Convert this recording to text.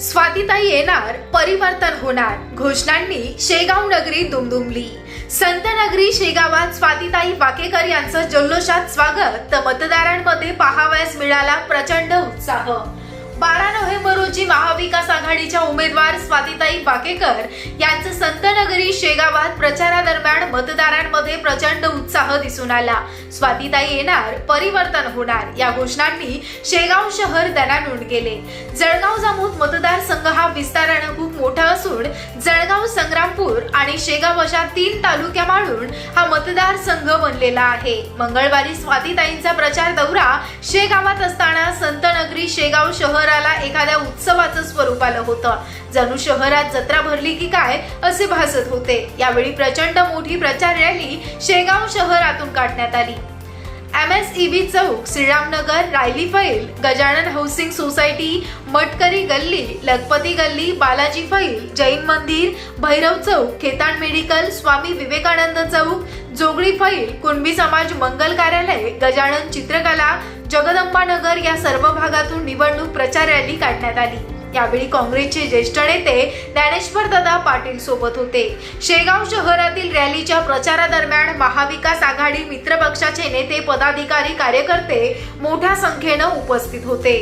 स्वातीताई येणार परिवर्तन होणार. घोषणांनी शेगाव नगरी दुमदुमली. संत नगरी शेगावात स्वातीताई वाकेकर यांचं जल्लोषात स्वागत. तर मतदारांमध्ये पाहावयास मिळाला प्रचंड उत्साह. बारा नोव्हेंबर रोजी महाविकास आघाडीच्या उमेदवार स्वातीताई वाकेकर यांचं संतनगरी शेगावात प्रचारादरम्यान मतदारांमध्ये प्रचंड उत्साह दिसून आला. स्वातीताई येणार परिवर्तन होणार या घोषणांनी शेगाव शहर दणानून गेले. जळगाव जामोद मतदारसंघ हा विस्तारानं खूप मोठा असून जळगाव संग्रामपूर आणि शेगाव अशा तीन तालुक्या माळून हा मतदारसंघ बनलेला आहे. मंगळवारी स्वातीताईंचा प्रचार दौरा शेगावात असताना संतनगरी शेगाव शहराला एखाद्या उत्सवाचं स्वरूप आलं होतं. जणू शहरात जत्रा भरली की काय असे भासत होते. यावेळी प्रचंड मोठी प्रचार रॅली शेगाव शहरातून काढण्यात आली. एम एस ईबी चौक श्रीरामनगर रायली फैल गजानन हाऊसिंग सोसायटी मटकरी गल्ली लखपती गल्ली बालाजी फैल जैन मंदिर भैरव चौक खेतान मेडिकल स्वामी विवेकानंद चौक जोगळी फैल कुणबी समाज मंगल कार्यालय गजानन चित्रकला जगदंबा नगर या सर्व भागातून निवडणूक प्रचार रॅली काढण्यात आली. यावेळी काँग्रेसचे ज्येष्ठ नेते ज्ञानेश्वर दादा पाटील सोबत होते. शेगाव शहरातील रॅलीच्या प्रचारादरम्यान महाविकास आघाडी मित्रपक्षाचे नेते पदाधिकारी कार्यकर्ते मोठ्या संख्येनं उपस्थित होते.